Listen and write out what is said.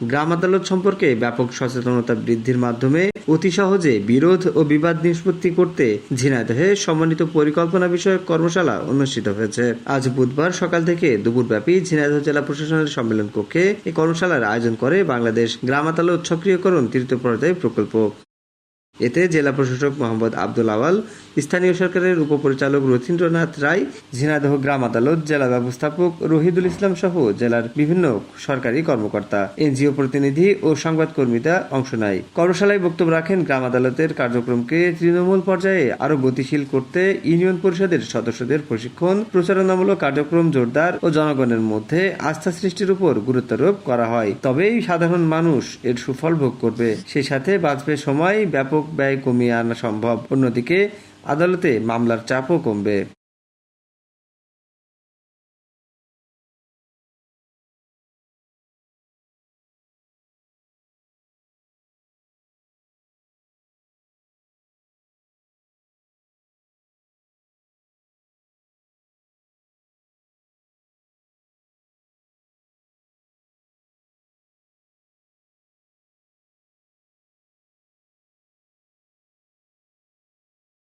গ্রাম আদালত সম্পর্কে ব্যাপক সচেতনতা বৃদ্ধির মাধ্যমে অতি সহজে বিরোধ ও বিবাদ নিষ্পত্তি করতে ঝিনাইদহে সমন্বিত পরিকল্পনা বিষয়ক কর্মশালা অনুষ্ঠিত হয়েছে। আজ বুধবার সকাল থেকে দুপুরব্যাপী ঝিনাইদহ জেলা প্রশাসনের সম্মেলন কক্ষে এই কর্মশালার আয়োজন করে বাংলাদেশ গ্রাম আদালত সক্রিয়করণ, তৃতীয় পর্যায়ে প্রকল্প। এতে জেলা প্রশাসক মোহাম্মদ আব্দুল আওয়াল, স্থানীয় সরকারের উপপরিচালক রথীন্দ্রনাথ রায় ঝিনাদহ গ্রাম আদালত, জেলা ব্যবস্থাপক রহিদুল ইসলাম সহ জেলার বিভিন্ন সরকারি কর্মকর্তা, এনজিও প্রতিনিধি ও সংবাদকর্মীরা অংশ নেয়। কর্মশালায় বক্তব্য রাখেন গ্রাম আদালতের কার্যক্রমকে তৃণমূল পর্যায়ে আরও গতিশীল করতে ইউনিয়ন পরিষদের সদস্যদের প্রশিক্ষণ, প্রচারণামূলক কার্যক্রম জোরদার ও জনগণের মধ্যে আস্থা সৃষ্টির উপর গুরুত্বারোপ করা হয়। তবেই সাধারণ মানুষ এর সুফল ভোগ করবে। সেই সাথে বাঁচবে সময়, ব্যাপক ব্যয় কমিয়ে আনা সম্ভব। অন্যদিকে আদালতে মামলার চাপও কমবে।